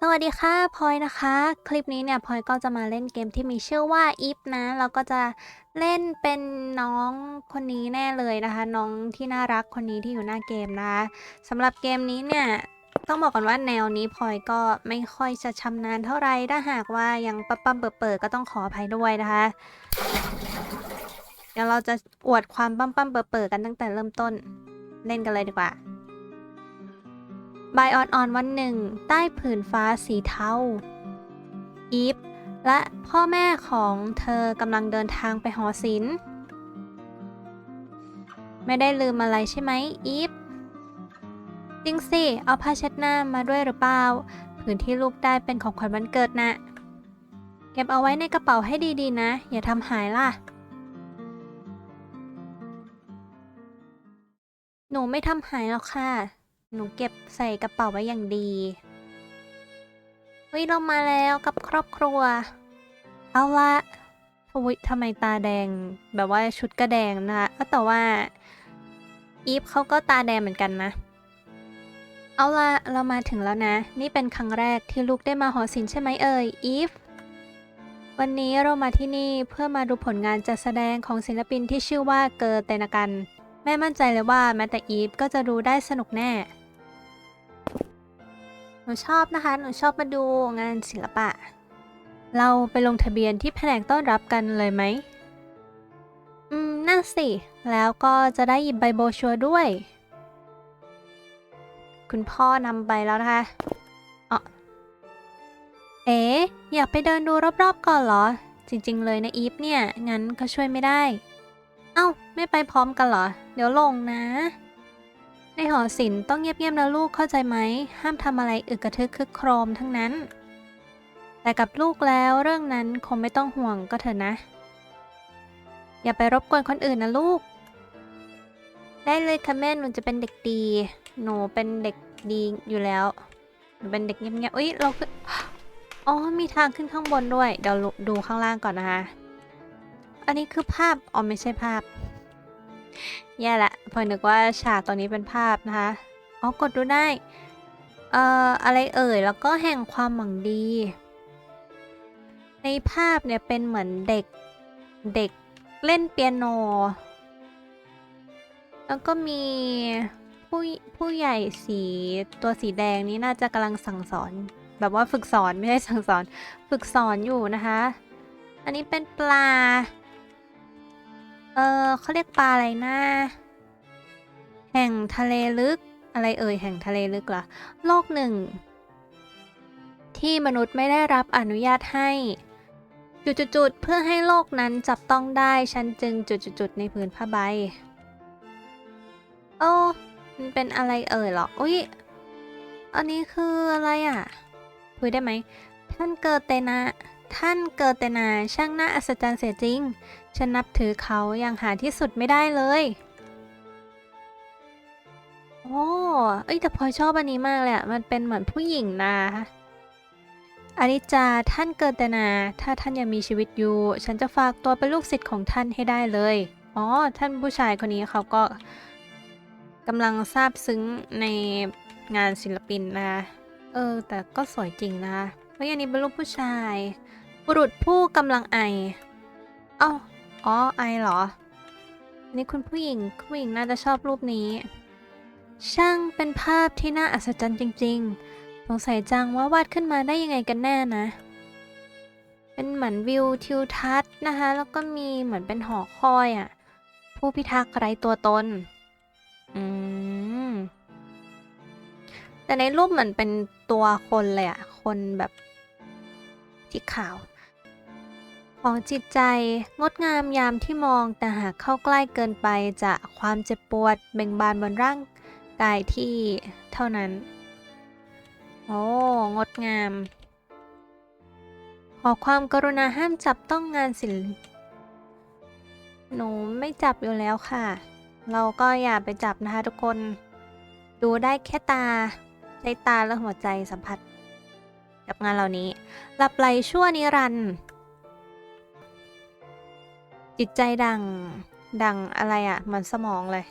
สวัสดีค่ะพลอยนะคะ คลิปนี้เนี่ยพลอยก็จะมาเล่นเกมที่มีชื่อว่า if นะเราก็จะเล่นเป็นน้องคนนี้แน่เลยนะคะ น้องที่น่ารักคนนี้ที่อยู่หน้าเกมนะคะสำหรับเกมนี้เนี่ยต้องบอกก่อนว่าแนวนี้พลอยก็ไม่ค่อยจะชำนาญเท่าไหร่ถ้าหากว่ายังปั๊มปั๊มเปิดๆก็ต้องขออภัยด้วยนะคะ เดี๋ยวเราจะอวดความปั๊มปั๊มเปิดๆกันตั้งแต่เริ่มต้นเล่นกันเลยดีกว่า ใบายอนออนวันหนึ่ง ใต้ผืนฟ้าสีเทาอีฟและพ่อแม่ของเธอกำลังเดินทางไปหอศิลป์ไม่ได้ลืมอะไรใช่ไหมอีฟจริงสิ เอาผ้าเช็ดหน้ามาด้วยหรือเปล่า ผืนที่ลูกได้เป็นของขวัญวันเกิดนะ เก็บเอาไว้ในกระเป๋าให้ดีๆนะ อย่าทำหายล่ะ หนูไม่ทำหายหรอกค่ะ หนูเก็บใส่กระเป๋าไว้อย่างดี เฮ้ย เรามาแล้วกับครอบครัว เอาละทวิทำไมตาแดงแบบว่าชุดก็แดงนะคะเอ้าแต่ว่า อีฟเขาก็ตาแดงเหมือนกันนะ เอาละเรามาถึงแล้วนะ นี่เป็นครั้งแรกที่ลูกได้มาหอศิลป์ใช่ไหมเอ่ยอีฟวันนี้เรามาที่นี่เพื่อมาดูผลงานจัดแสดงของศิลปินที่ชื่อว่าเกอร์เตนกัน แม่มั่นใจเลยว่าแม้แต่อีฟก็จะดูได้สนุกแน่ หนูชอบนะคะ หนูชอบมาดูงานศิลปะ เราไปลงทะเบียนที่แผนกต้อนรับกันเลยไหม อืม นั่นสิ แล้วก็จะได้หยิบใบโบชัวด้วย คุณพ่อนำไปแล้วนะคะเอ๋อยากไปเดินดูรอบๆก่อนเหรอ จริง ๆ เลยนะอีฟเนี่ย งั้นก็ช่วยไม่ได้ เอ้า ไม่ไปพร้อมกันเหรอ เดี๋ยวลงนะ ในหอศิลป์ต้องเงียบๆนะลูกเข้าใจไหม ห้ามทำอะไรอึกกระทึกคึกโครมทั้งนั้น แต่กับลูกแล้วเรื่องนั้นคงไม่ต้องห่วงก็เถอะนะ อย่าไปรบกวนคนอื่นนะลูก ได้เลยค่ะแม่หนูจะเป็นเด็กดี หนูเป็นเด็กดีอยู่แล้ว หนูเป็นเด็กเงียบๆอุ้ยเราขึ้นอ๋อมีทางขึ้นข้างบนด้วย เดี๋ยวดูข้างล่างก่อนนะคะ อันนี้คือภาพ อ๋อไม่ใช่ภาพ แย่ละพอนึกว่าฉากตอนนี้เป็นภาพนะคะ อ๋อ กดดูได้ เอ่อ อะไรเอ่ย แล้วก็แห่งความหวังดี ในภาพเนี่ยเป็นเหมือนเด็ก เด็กเล่นเปียโน แล้วก็มีผู้ผู้ใหญ่สีตัวสีแดงนี้น่าจะกำลังสั่งสอน แบบว่าฝึกสอนไม่ใช่สั่งสอน ฝึกสอนอยู่นะคะ อันนี้เป็นปลา เออเขาเรียกปลาอะไรนะ แห่งทะเลลึก อะไรเอ่ยแห่งทะเลลึกเหรอโลกหนึ่ง ที่มนุษย์ไม่ได้รับอนุญาตให้ จุดๆเพื่อให้โลกนั้นจับต้องได้ฉันจึงจุดๆในพื้นผ้าใบ โอ้มันเป็นอะไรเอ่ยเหรออุ้ยอันนี้คืออะไรอะคุยได้ไหม ท่านเกิดเตนะ ท่านเกิดเตนาช่างน่าอัศจรรย์เสียจริง ฉันนับถือเขาอย่างหาที่สุดไม่ได้เลย โอ้เอ้ยแต่พลอยชอบอันนี้มากเลยอะมันเป็นเหมือนผู้หญิงนะคะอนิจจาท่านเกิดแต่นา ถ้าท่านยังมีชีวิตอยู่ ฉันจะฝากตัวเป็นลูกศิษย์ของท่านให้ได้เลย อ๋อ ท่านผู้ชายคนนี้เขาก็กำลังซาบซึ้งในงานศิลปินนะเออ แต่ก็สวยจริงนะคะเฮ้ยอันนี้เป็นรูปผู้ชาย บุรุษผู้กำลังไอ เอ้า อ๋อ ไอเหรอนนี้คุณผู้หญิงคุณผู้หญิงน่าจะชอบรูปนี้ ช่างเป็นภาพที่น่าอัศจรรย์จริง ๆ สงสัยจังว่าวาดขึ้นมาได้ยังไงกันแน่นะ เป็นเหมือนวิวทิวทัศน์นะคะ แล้วก็มีเหมือนเป็นหอคอยอะ่ะ ผู้พิทักษ์ไร้ตัวตน อืม แต่ในรูปเหมือนเป็นตัวคนเลยอะ่ะ คนแบบสีขาว ของจิตใจ งดงามยามที่มองแต่หากเข้าใกล้เกินไปจะความเจ็บปวดเบ่งบานบนร่างกายที่เท่านั้น โอ้ งดงาม ขอความกรุณาห้ามจับต้องงานศิลป์หนูไม่จับอยู่แล้วค่ะ เราก็อย่าไปจับนะคะทุกคน ดูได้แค่ตา ใช้ตาและหัวใจสัมผัส กับงานเหล่านี้หลับไหลชั่วนิรันดร์ จิตใจดัง ดังอะไรอะ่ะมือนสมองเลย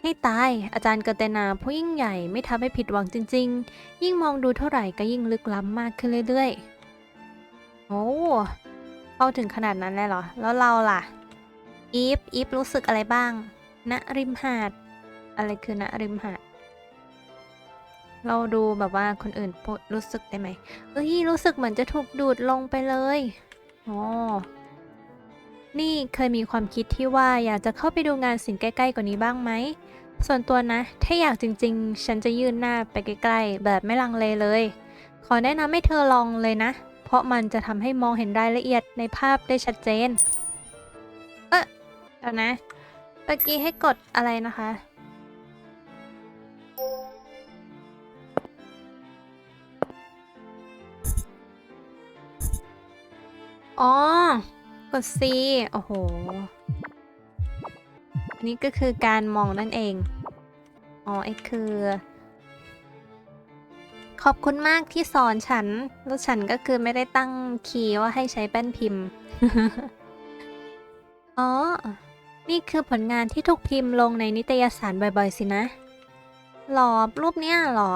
ให้ตาย อาจารย์เกเตนาผู้ยิ่งใหญ่ไม่ทำให้ผิดหวังจริง ๆ ยิ่งมองดูเท่าไหร่ก็ยิ่งลึกล้ำมากขึ้นเรื่อยๆ โอ้เข้าถึงขนาดนั้นเลยเหรอ แล้วเราล่ะ อีฟ อีฟรู้สึกอะไรบ้าง ณ ริมหาด อะไรคือณ ริมหาด เราดูแบบว่าคนอื่นรู้สึกได้ไหม เอ้ย รู้สึกเหมือนจะถูกดูดลงไปเลย อ๋อ นี่เคยมีความคิดที่ว่าอยากจะเข้าไปดูงานศิลป์ใกล้ ๆ กว่านี้บ้างไหม ส่วนตัวนะ ถ้าอยากจริง ๆ ฉันจะยื่นหน้าไปใกล้ ๆ แบบไม่ลังเลเลย ขอแนะนำให้เธอลองเลยนะ เพราะมันจะทำให้มองเห็นรายละเอียดในภาพได้ชัดเจน เอ๊ะเดี๋ยวนะเมื่อกี้ให้กดอะไรนะคะ อ๋อ กด C โอ้โห นี่ก็คือการมองนั่นเอง อ๋อไอ้คือ ขอบคุณมากที่สอนฉัน แล้วฉันก็คือไม่ได้ตั้งคีย์ว่าให้ใช้แป้นพิมพ์ อ๋อ นี่คือผลงานที่ถูกพิมพ์ลงในนิตยสารบ่อยๆสินะหรอรูปเนี้ยหรอ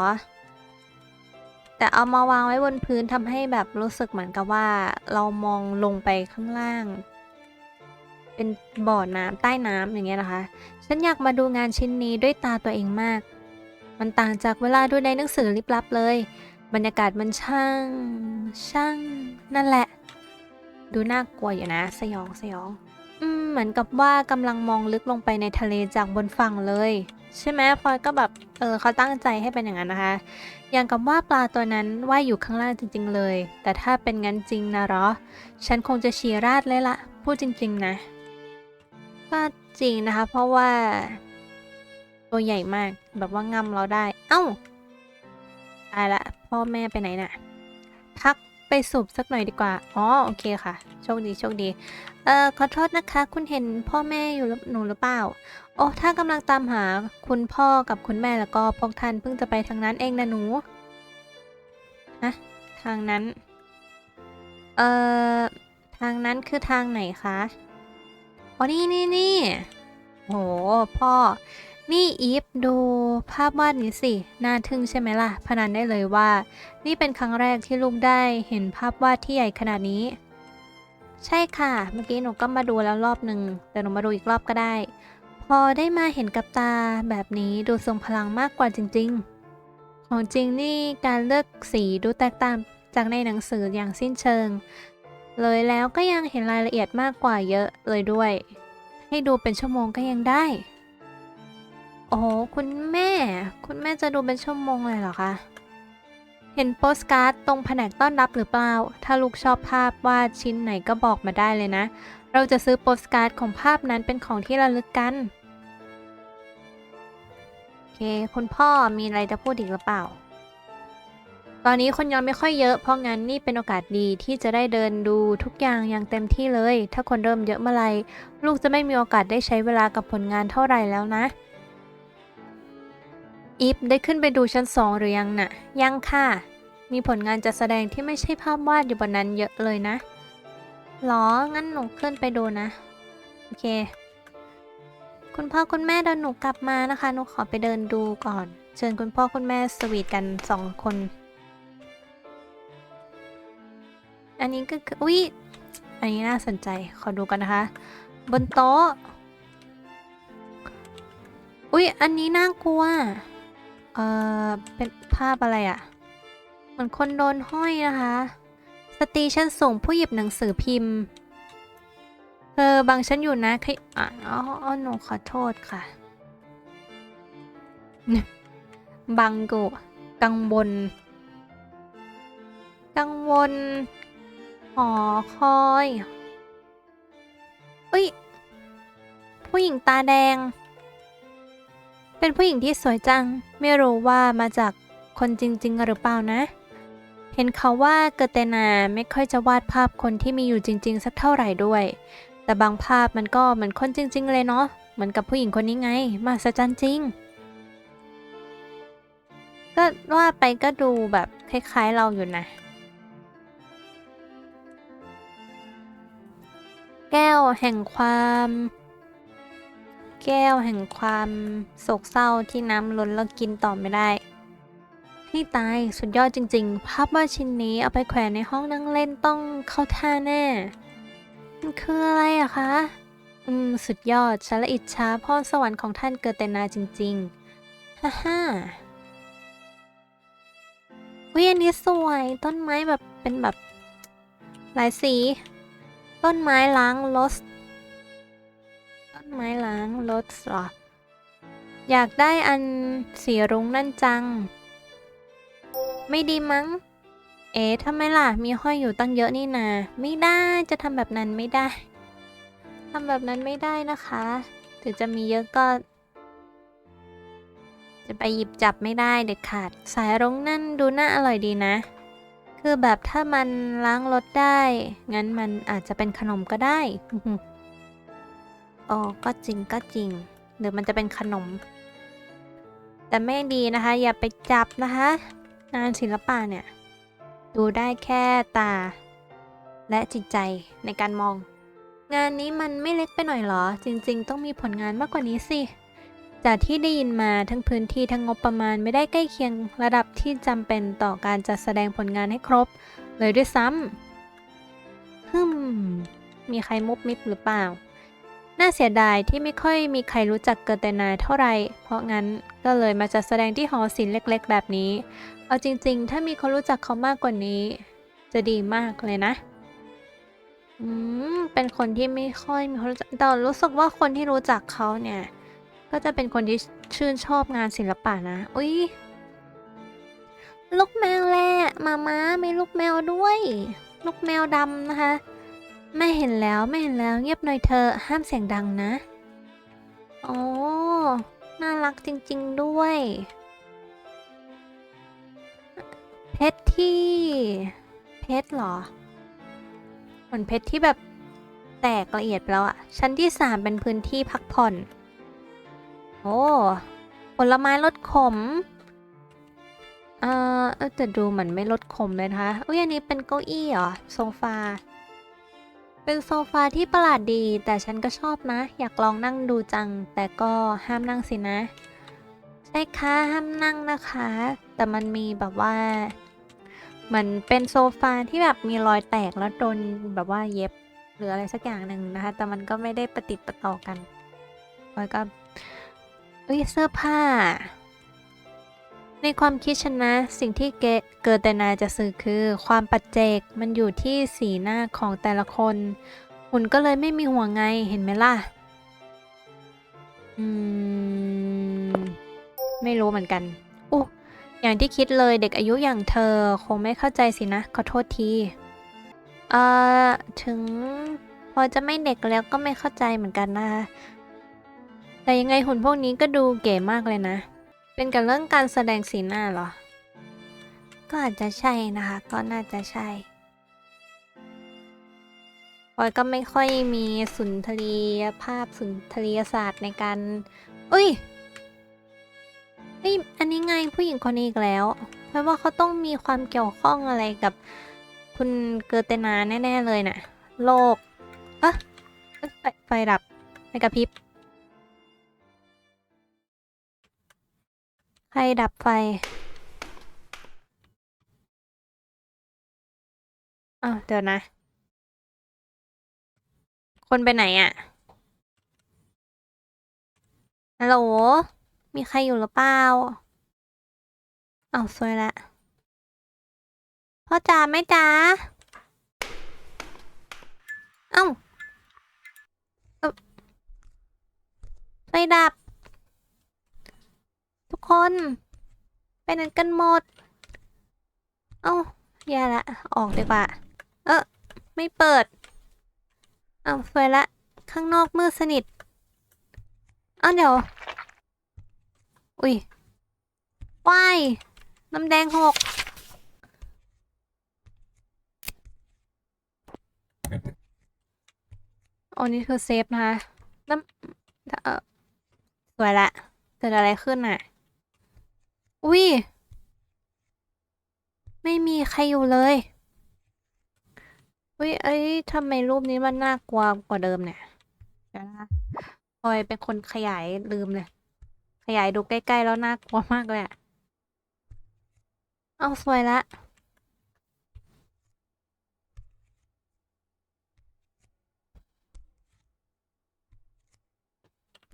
แต่เอามาวางไว้บนพื้นทำให้แบบรู้สึกเหมือนกับว่า เรามองลงไปข้างล่าง เป็นบ่อน้ำใต้น้ำอย่างเงี้ยนะคะ ฉันอยากมาดูงานชิ้นนี้ด้วยตาตัวเองมาก มันต่างจากเวลาดูในหนังสือลิบลับเลย บรรยากาศมันช่าง ช่าง นั่นแหละ ดูน่ากลัวอยู่นะ สยองสยองอืมเหมือนกับว่ากำลังมองลึกลงไปในทะเลจากบนฝั่งเลย ใช่ไหมพลอยก็แบบเออเขาตั้งใจให้เป็นอย่างนั้นนะคะอย่างกับว่าปลาตัวนั้นว่ายอยู่ข้างล่างจริงๆเลย แต่ถ้าเป็นงั้นจริงนะหรอ ฉันคงจะฉีราดเลยละ พูดจริงๆนะ ก็จริงนะคะ เพราะว่า ตัวใหญ่มากแบบว่างำเราได้ เอ้า ตายละ พ่อแม่ไปไหนน่ะ พักไปสูบสักหน่อยดีกว่า อ๋อ โอเคค่ะ โชคดี โชคดี เอ่อ ขอโทษนะคะ คุณเห็นพ่อแม่อยู่รือหนูหรือเปล่า โอ้ถ้ากำลังตามหาคุณพ่อกับคุณแม่แล้วก็พวกท่านเพิ่งจะไปทางนั้นเองนะหนูฮะทางนั้น เอ่อ ทางนั้นคือทางไหนคะอ๋อนี่นี่นี่โหพ่อ นี่อีฟดูภาพวาดนี้สิ น่าทึ่งใช่ไหมล่ะ พนันได้เลยว่า นี่เป็นครั้งแรกที่ลูกได้เห็นภาพวาดที่ใหญ่ขนาดนี้ ใช่ค่ะ เมื่อกี้หนูก็มาดูแล้วรอบหนึ่งแต่หนูมาดูอีกรอบก็ได้ พอได้มาเห็นกับตาแบบนี้ดูทรงพลังมากกว่าจริง ๆ ของจริงนี่การเลือกสีดูแตกต่างจากในหนังสืออย่างสิ้นเชิง เลยแล้วก็ยังเห็นรายละเอียดมากกว่าเยอะเลยด้วย ให้ดูเป็นชั่วโมงก็ยังได้ โอ้โหคุณแม่ คุณแม่จะดูเป็นชั่วโมงเลยเหรอคะเห็นโปสการ์ดตรงแผนกต้อนรับหรือเปล่า ถ้าลูกชอบภาพวาดชิ้นไหนก็บอกมาได้เลยนะ เราจะซื้อโปสการ์ดของภาพนั้นเป็นของที่ระลึกกัน เค คุณพ่อมีอะไรจะพูดอีกหรือเปล่า ตอนนี้คนยังไม่ค่อยเยอะ เพราะงั้นนี่เป็นโอกาสดีที่จะได้เดินดูทุกอย่างอย่างเต็มที่เลย ถ้าคนเริ่มเยอะเมื่อไหรลูกจะไม่มีโอกาสได้ใช้เวลากับผลงานเท่าไหร่แล้วนะ อีฟได้ขึ้นไปดูชั้นสองหรือยังน่ะ ยังค่ะ มีผลงานจัดแสดงที่ไม่ใช่ภาพวาดอยู่บนนั้นเยอะเลยนะหรอ งั้นหนูขึ้นไปดูนะ โอเค คุณพ่อคุณแม่เดินหนูกลับมานะคะหนูขอไปเดินดูก่อน เชิญคุณพ่อคุณแม่สวีทกันสองคน อันนี้ก็คืออุ๊ยอันนี้น่าสนใจขอดูกันนะคะ บนโต๊ะ อุ๊ย อันนี้น่ากลัว เอ่อ เป็นภาพอะไรอะ่ะ เหมือนคนโดนห้อยนะคะ สตรีชั้นสูงผู้หยิบหนังสือพิมพ์ เธอบังฉันอยู่นะคอ่อ๋ออ๋อหนูขอโทษค่ะ บังโกกังวล กังวล หอคอยเอ้ย ผู้หญิงตาแดง เป็นผู้หญิงที่สวยจัง ไม่รู้ว่ามาจากคนจริง ๆ หรือเปล่านะ เห็นเขาว่าเกเตนาไม่ค่อยจะวาดภาพคนที่มีอยู่จริง ๆ สักเท่าไหร่ด้วย แต่บางภาพมันก็เหมือนคนจริง ๆ เลยเนาะ เหมือนกับผู้หญิงคนนี้ไง มาสจันจริง ก็ว่าไปก็ดูแบบคล้ายๆเราอยู่นะ แก้วแห่งความ แก้วแห่งความโศกเศร้าที่น้ำล้นแล้วกินต่อไม่ได้ให้ตายสุดยอดจริง ๆ ภาพวาดชิ้นนี้เอาไปแขวนในห้องนั่งเล่นต้องเข้าท่าแน่ มันคืออะไรอะคะ อืม สุดยอดฉันละอิจฉาพรสวรรค์ของท่านเกิดแต่นาจริงๆ ฮ่าฮ่าวิอันนี้สวย ต้นไม้แบบเป็นแบบ หลายสี ต้นไม้ล้างรถต้นไม้ล้างรถหรอ อยากได้อันสีรุ้งนั่นจัง ไม่ดีมั้ง เอ๊ะทำไมล่ะ มีห้อยอยู่ตั้งเยอะนี่นา ไม่ได้จะทำแบบนั้นไม่ได้ทำแบบนั้นไม่ได้นะคะ ถึงจะมีเยอะก็ จะไปหยิบจับไม่ได้เด็ดขาด สายรุ้งนั่นดูน่าอร่อยดีนะ คือแบบถ้ามันล้างรถได้ งั้นมันอาจจะเป็นขนมก็ได้อ๋อก็จริงก็จริง หรือมันจะเป็นขนม แต่ไม่ดีนะคะ อย่าไปจับนะคะ งานศิลปะเนี่ย ดูได้แค่ตา และจิตใจในการมอง งานนี้มันไม่เล็กไปหน่อยเหรอ จริง ๆ ต้องมีผลงานมากกว่านี้สิ จากที่ได้ยินมาทั้งพื้นที่ทั้งงบประมาณไม่ได้ใกล้เคียงระดับที่จำเป็นต่อการจัดแสดงผลงานให้ครบ เลยด้วยซ้ำฮึมมีใครมุบมิบหรือเปล่า น่าเสียดายที่ไม่ค่อยมีใครรู้จักเกิดแต่นายเท่าไหร่ เพราะงั้นก็เลยมาจัดแสดงที่หอศิลป์เล็ก ๆ แบบนี้ เอาจริงๆ ถ้ามีคนรู้จักเขามากกว่านี้ จะดีมากเลยนะ อืม เป็นคนที่ไม่ค่อยมีคนรู้จักแต่รู้สึกว่าคนที่รู้จักเขาเนี่ย ก็จะเป็นคนที่ชื่นชอบงานศิลปะนะ อุ้ยลูกแมวแหละมาม้ามีลูกแมวด้วย ลูกแมวดำนะคะ ไม่เห็นแล้วไม่เห็นแล้วเงียบหน่อยเธอห้ามเสียงดังนะ โอ้ น่ารักจริง ๆ ด้วย เพชรที่ เพชรหรอเหมือนเพชรที่แบบแตกละเอียดไปแล้วอะชั้นที่สามเป็นพื้นที่พักผ่อน โอ้ ผลไม้ลดขม เอ่อแต่ดูเหมือนไม่ลดขมเลยนะคะอุ้ยอันนี้เป็นเก้าอี้เหรอ โซฟา เป็นโซฟาที่ประหลาดดี แต่ฉันก็ชอบนะ อยากลองนั่งดูจัง แต่ก็ห้ามนั่งสินะ ใช่ค่ะ ห้ามนั่งนะคะ แต่มันมีแบบว่า เหมือนเป็นโซฟาที่แบบมีรอยแตกแล้วโดนแบบว่าเย็บหรืออะไรสักอย่างหนึ่งนะคะ แต่มันก็ไม่ได้ประติดประต่อกันแล้วก็เอ้ยเสื้อผ้า ในความคิดฉันนะ สิ่งที่เกเกิดแต่นาจะสื่อคือ ความปัจเจกมันอยู่ที่สีหน้าของแต่ละคน หุ่นก็เลยไม่มีหัวไงเห็นไหมล่ะ อืม ไม่รู้เหมือนกัน อย่างที่คิดเลยเด็กอายุอย่างเธอคงไม่เข้าใจสินะ ขอโทษที เอ่อ ถึงพอจะไม่เด็กแล้วก็ไม่เข้าใจเหมือนกันนะคะแต่ยังไงหุ่นพวกนี้ก็ดูเก๋มากเลยนะ เป็นกับเรื่องการแสดงสีหน้าเหรอ ก็อาจจะใช่นะคะ ก็น่าจะใช่พอยก็ไม่ค่อยมีสุนทรียภาพสุนทรียศาสตร์ในการ อุ้ย ฮ้ยอันนี้ไงผู้หญิงคนนี้อีกแล้วเพราะว่าเขาต้องมีความเกี่ยวข้องอะไรกับคุณเกอร์เตนาแน่ ๆ เลยน่ะ โลกเอะเอ้ยไฟไฟดับไฟกระพริบใครดับไฟอ้าวเดี๋ยวนะ คนไปไหนอะฮัลโหล มีใครอยู่หรือเปล่า เอาวสวยละพ่อจ๋าแม่จ๋าเอ้าเอ้าไฟดับ ทุกคนไปไหนกันหมด เอ้าแย่ละ ออกดีกว่า เออไม่เปิด เอาไฟละ ข้างนอกมืดสนิท เอาเดี๋ยว อุ้ยว้ายน้ำแดงหกโอ้นี่คือเซฟนะคะน้ำเออสวยละเกิดอะไรขึ้นอะ อุ้ย ไม่มีใครอยู่เลย อุ้ย เอ้ยทำไมรูปนี้มันน่ากลัวกว่าเดิมเนี่ยเดี๋ยวนะขอพลอยเป็นคนขยายลืมเลย ขยายดูใกล้ๆแล้วน่ากลัวมากเลยอะเอาสวยละ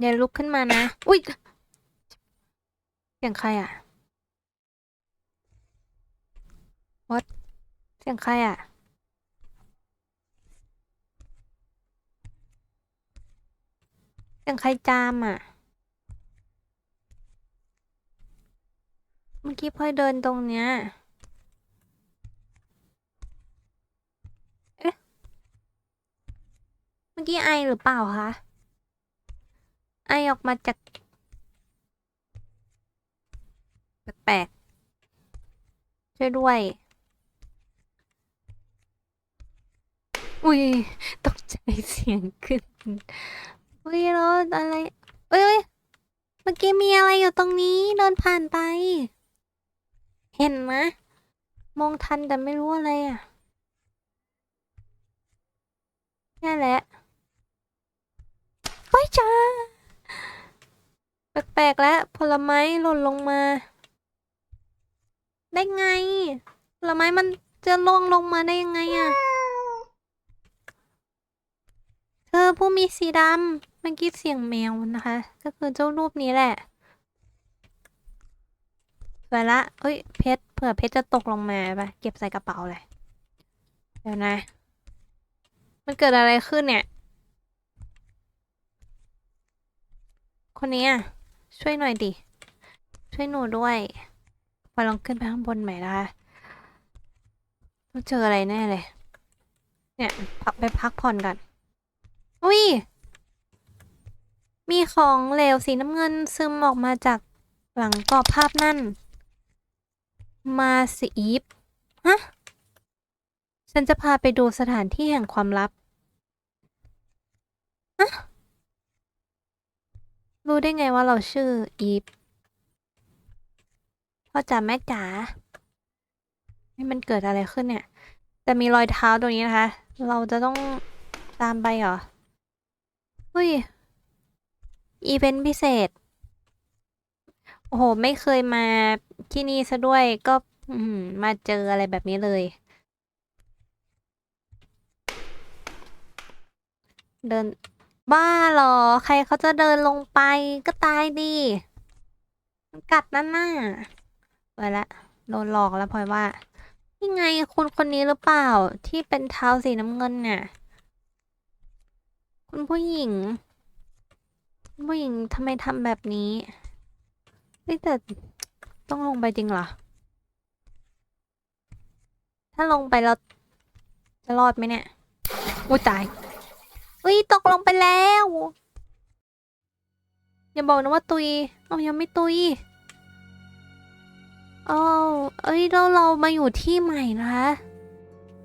อย่าลุกขึ้นมานะ อุ๊ยเสียงใครอะ What เสียงใครอะเสียงใครจามอะ เมื่อกี้พลอยเดินตรงเนี้ย เอ๊ะ เมื่อกี้ไอหรือเปล่าคะ ไอออกมาจาก แปลกๆ ช่วยด้วย อุ้ย ตกใจเสียงขึ้น อุ้ยแล้วอะไรเอ้ยเอ้ยเมื่อกี้มีอะไรอยู่ตรงนี้ เดินผ่านไป เห็นไหมะมองทันแต่ไม่รู้อะไรอะนี่แหละไปจ้า แปลกๆแล้วผลไม้หล่นลงมา ได้ไง ผลไม้มันจะล่วงลงมาได้ยังไงอะ เธอผู้มีสีดำเมื่อกี้เสียงแมวนะคะ ก็คือเจ้ารูปนี้แหละ ไปละเอ้ย เพชร เผื่อเพชรจะตกลงมาไปเก็บใส่กระเป๋าเลย เดี๋ยวนะ มันเกิดอะไรขึ้นเนี่ย คนนี้อะ ช่วยหน่อยดิ ช่วยหนูด้วยไปลองขึ้นไปข้างบนใหม่นะคะต้องเจออะไรแน่เลย เนี่ยพักไปพักผ่อนก่อนอุ้ย มีของเหลวสีน้ำเงินซึมออกมาจากหลังกรอบภาพนั่น มาสิอีฟฮะ ฉันจะพาไปดูสถานที่แห่งความลับ ฮะ รู้ได้ไงว่าเราชื่ออีฟพ่อจ๋าแม่จ๋านี่มันเกิดอะไรขึ้นเนี่ย แต่มีรอยเท้าตรงนี้นะคะ เราจะต้องตามไปเหรอ เฮ้ย อีเวนต์พิเศษ โอ้โห ไม่เคยมาที่นี่ซะด้วยก็มาเจออะไรแบบนี้เลย เดิน บ้าหรอ ใครเขาจะเดินลงไปก็ตายดิมันกัดนั่นน่ะไปละโดนหลอกแล้วพลอยว่านี่ไงคุณคนนี้หรือเปล่าที่เป็นเท้าสีน้ำเงินเนี่ยคุณผู้หญิง ผู้หญิงทำไมทำแบบนี้ เฮ้ยแต่ต้องลงไปจริงเหรอ ถ้าลงไปเราจะรอดไหมเนี่ยอุ้ยตายอุ้ยตกลงไปแล้ว อย่าบอกนะว่าตุยเอายังไม่ตุยอ้าวเอ้ยแล้วเรามาอยู่ที่ใหม่นะคะ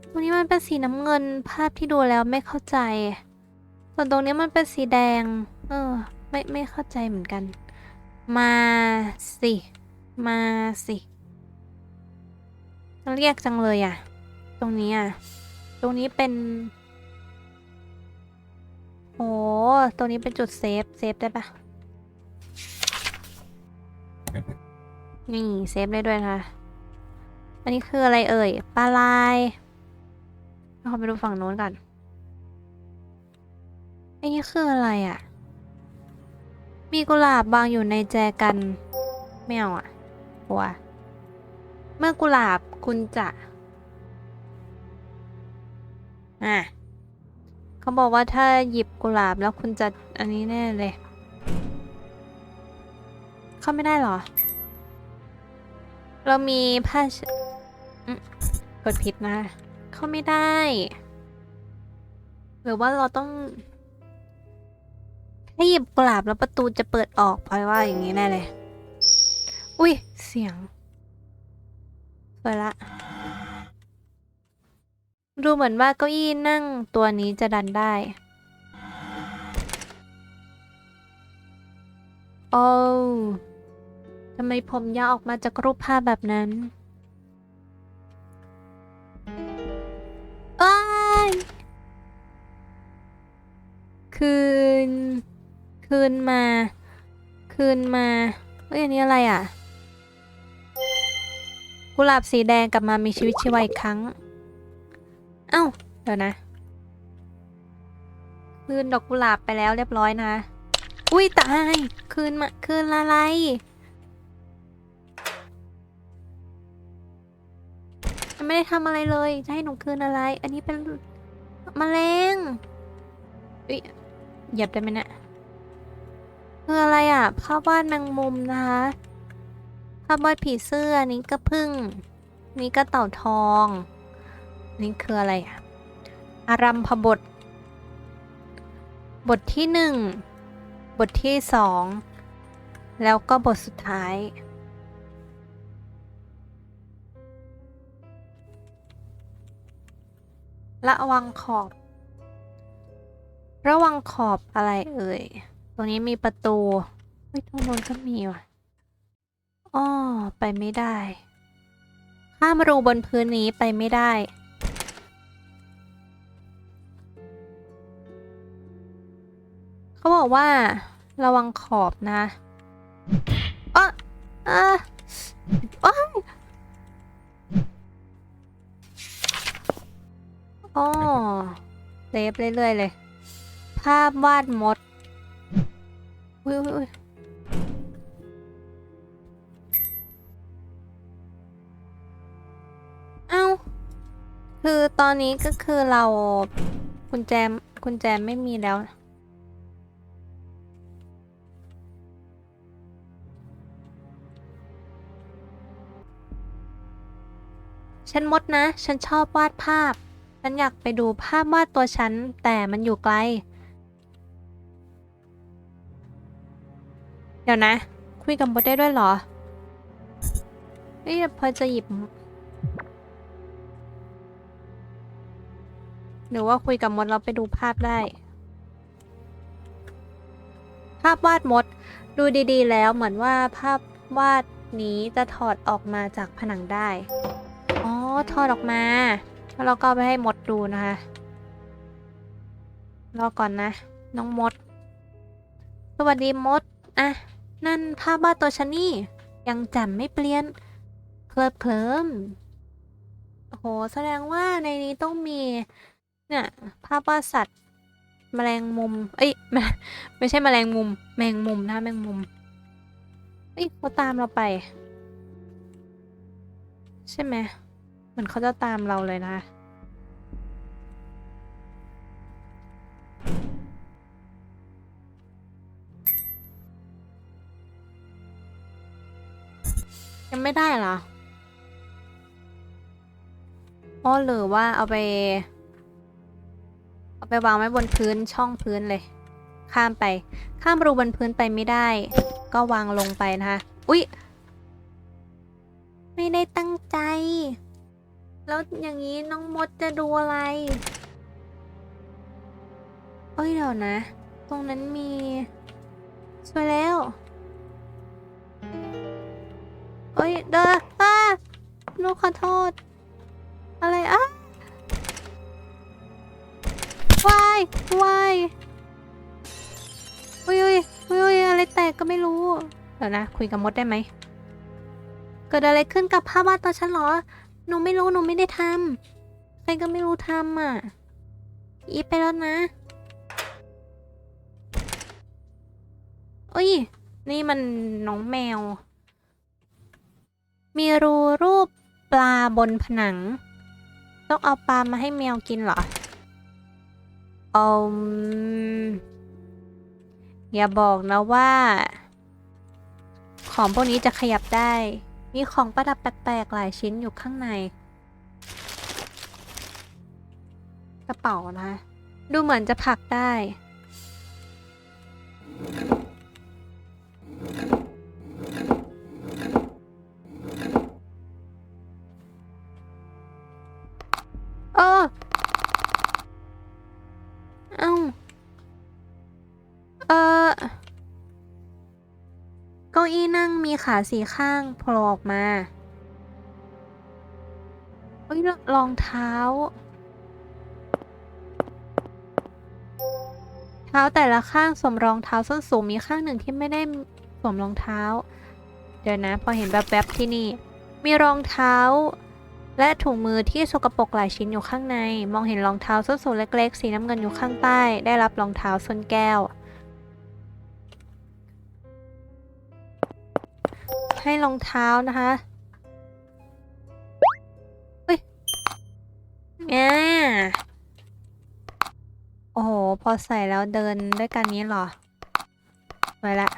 ตรงนี้มันเป็นสีน้ำเงินภาพที่ดูแล้วไม่เข้าใจ ส่วนตรงนี้มันเป็นสีแดง เออ ไม่ไม่เข้าใจเหมือนกัน มาสิ มาสิ เรียกจังเลยอะ ตรงนี้อะ ตรงนี้เป็นโอ้ตรงนี้เป็นจุดเซฟ เซฟได้ปะนี่ เซฟได้ด้วยนะคะ อันนี้คืออะไรเอ่ย ปลาลายเราไปดูฝั่งโน้นก่อนอันนี้คืออะไรอะ่ะ มีกุหลาบบางอยู่ในแจกันไม่เอาอะกลัวเมื่อกุหลาบคุณจะอะเขาบอกว่าถ้าหยิบกุหลาบแล้วคุณจะอันนี้แน่เลย เข้าไม่ได้หรอ เรามีผ้าชกดผิดนะ เข้าไม่ได้ หรือว่าเราต้อง ให้หยิบกลาบแล้วประตูจะเปิดออกพราะว่าอย่างนี้แน่เลย อุ้ยเสียงเปิดละ ดูเหมือนว่าเก้าอี้นั่งตัวนี้จะดันได้ โอ้ทำไมผมยาวออกมาจากรูปภาพแบบนั้นอ้ายคืน คืนมา คืนมาเฮ้ยอันนี้อะไรอะ กุหลาบสีแดงกลับมามีชีวิตชีวาอีกครั้ง เอ้า เดี๋ยวนะ คืนดอกกุหลาบไปแล้วเรียบร้อยนะ อุ้ยตาย คืนมา คืนอะไรไม่ได้ทำอะไรเลย จะให้หนูคืนอะไร อันนี้เป็นมแมลงอุ๊ยหยียบได้ไหมเนี่ย คืออะไรอะภาพวาดแมงมุมนะคะภาพวาดผีเสื้ออันนี้ก็พึ่ง นี่ก็เต่าทอง นี่คืออะไรอะอารัมพบท บทที่หนึ่งบทที่สองแล้วก็บทสุดท้ายระวังขอบ ระวังขอบอะไรเอ่ย ตรงนี้มีประตูเฮ้ยตรงโน้นก็มีว่ะอ้อไปไม่ได้ ข้ามรูบนพื้นนี้ไปไม่ได้ เขาบอกว่า ระวังขอบนะอ๊ะอะอ้ายอ๋อเซฟเรื่อยๆเลย ภาพวาดมด อุ้ยอุ้ยอุ้ยเอ้าคือตอนนี้ก็คือเรากุญแจกุญแจไม่มีแล้วฉันมดนะ ฉันชอบวาดภาพ ฉันอยากไปดูภาพวาดตัวฉัน แต่มันอยู่ไกล เดี๋ยวนะ คุยกับมดได้ด้วยเหรอเฮ้ยพอจะหยิบ หรือว่าคุยกับมดเราไปดูภาพได้ ภาพวาดมด ดูดีๆ แล้วเหมือนว่าภาพวาดนี้จะถอดออกมาจากผนังได้ อ๋อ ถอดออกมาแล้วเราก็ไปให้มดดูนะคะ รอก่อนนะ น้องมด สวัสดีมด อะ นั่นภาพวาตัวฉันนี่ ยังจำไม่เปลี่ยน เคลิบเคลิมโอ้โห แสดงว่าในนี้ต้องมี เนี่ยภาพวาดสัตว์ แมลงมุม เอ้ยไม่ไม่ใช่แมลงมุม แมงมุมนะแมงมุม เอ้ยเขาตามเราไป ใช่ไหมเหมือนเขาจะตามเราเลยนะ ไม่ได้เหรออ๋อหรือว่าเอาไป เอาไปวางไว้บนพื้นช่องพื้นเลย ข้ามไป ข้ามรูบนพื้นไปไม่ได้ ก็วางลงไปนะคะอุ๊ยไม่ได้ตั้งใจ แล้วอย่างนี้น้องมดจะดูอะไรเอ้ยเดี๋ยวนะ ตรงนั้นมีสวยแล้ว เอ้ยเด้ออ่าหนูขอโทษ อะไรอะวายวายอุ้ยอุ้ยอุ้ยอุ้ยอะไรแตกก็ไม่รู้ เดี๋ยวนะ คุยกับมดได้ไหม เกิดอะไรขึ้นกับภาพวาดตัวฉันเหรอ หนูไม่รู้ หนูไม่ได้ทำ ใครก็ไม่รู้ทำอะ อีไปแล้วนะเอ้ย นี่มันน้องแมว มีรูรูปปลาบนผนัง ต้องเอาปลามาให้แมวกินเหรออมอย่าบอกนะว่า ของพวกนี้จะขยับได้ มีของประดับแปลกๆหลายชิ้นอยู่ข้างใน กระเป๋านะ ดูเหมือนจะผลักได้ เออ เอ้า เออ เก้าอี้นั่งมีขาสีข้างโผล่ออกมาเฮ้ยรองเท้าเท้าท้าแต่ละข้างสวมรองเท้าส้นสูงมีข้างหนึ่งที่ไม่ได้สวมรองเท้า เดี๋ยวนะ พอเห็นแบบๆที่นี่ มีรองเท้า และถุงมือที่สกปรกหลายชิ้นอยู่ข้างใน มองเห็นรองเท้าส้นสูงเล็กๆ สีน้ำเงินอยู่ข้างใต้ ได้รับรองเท้าส้นแก้ว ให้รองเท้านะคะเฮ้ยเนี่โอ้โห พอใส่แล้วเดินด้วยกันนี้เหรอ ไปละ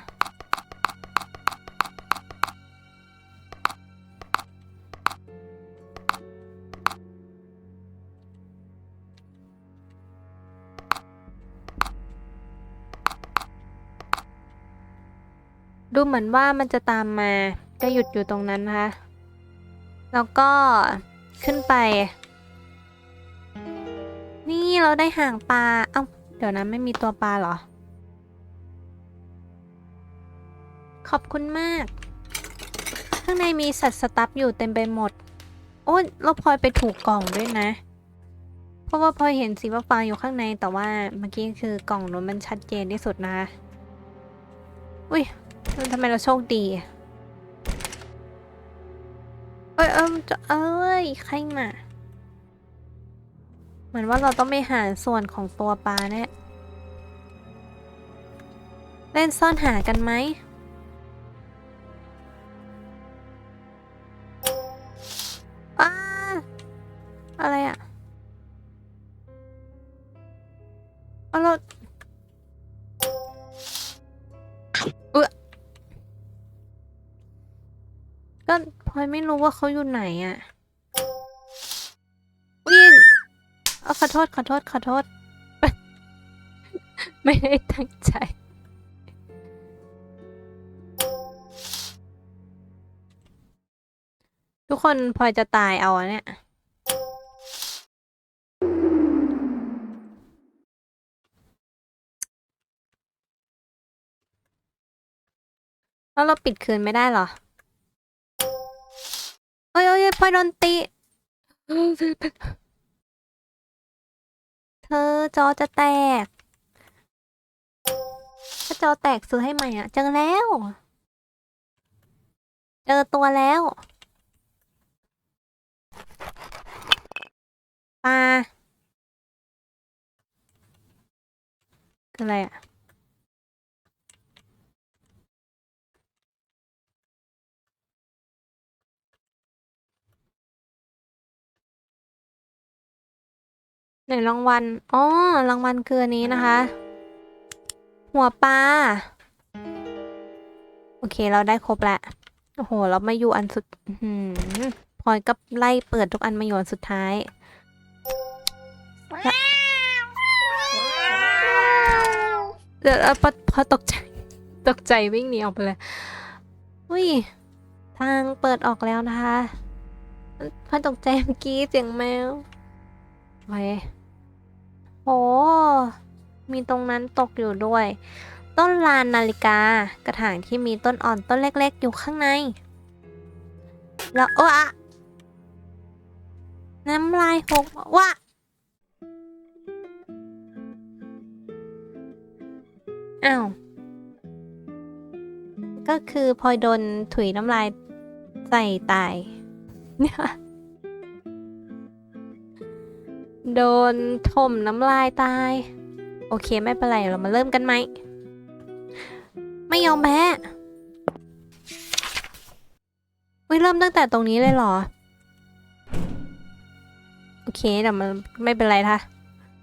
ดูเหมือนว่ามันจะตามมา ก็หยุดอยู่ตรงนั้นนะคะ แล้วก็ขึ้นไป นี่เราได้ห่างปลา เอ้า เดี๋ยวนะไม่มีตัวปลาเหรอ ขอบคุณมาก ข้างในมีสัตว์สตัฟอยู่เต็มไปหมด โอ้เราพลอยไปถูกกล่องด้วยนะ เพราะว่าพลอยเห็นสีฟ้าๆอยู่ข้างในแต่ว่าเมื่อกี้คือกล่องนู้นมันชัดเจนที่สุดนะคะอุ้ย ทำไมเราโชคดีเอ้ยเอ้ยจะเอ้ยใครมาเหมือนว่าเราต้องไปหาส่วนของตัวปลาเนี่ยเล่นซ่อนหากันไหม ไม่รู้ว่าเขาอยู่ไหนอะอุ้ยเอาขอโทษขอโทษขอโทษ ไม่ได้ตั้งใจ ทุกคนพลอยจะตายเอาเนี่ยแล้วเราปิดคืนไม่ได้เหรอ เอ้ยเอ้ยพลอยโดนตีเธอจอจะแตก ถ้าจอแตกซื้อให้ใหม่อะ เจอแล้ว เจอตัวแล้วปลาคืออะไรอะ ไหนรางวัล อ๋อ รางวัลคืออันนี้นะคะ หัวปลา โอเค เราได้ครบแล้วโอ้โห เรามาอยู่อันสุดหือพลอยก็ไล่เปิดทุกอันมาอยู่อันสุดท้าย เดี๋ยวพอพอตกใจ ตกใจวิ่งหนีออกไปเลย อุ้ย ทางเปิดออกแล้วนะคะพอตกใจเมื่อกี้เสียงแมวไป มีตรงนั้นตกอยู่ด้วย ต้นลานนาฬิกากระถางที่มีต้นอ่อนต้นเล็ก ๆ อยู่ข้างใน แล้วเอออะน้ำลายหกวะอ้าวก็คือพลอยโดนถุยน้ำลายใส่ตายเนี่ย โดนถมน้ำลายตาย โอเคไม่เป็นไร เรามาเริ่มกันไหม ไม่ยอมแพ้วิเริ่มตั้งแต่ตรงนี้เลยเหรอ โอเคเดี๋ยวมันไม่เป็นไรท่ะ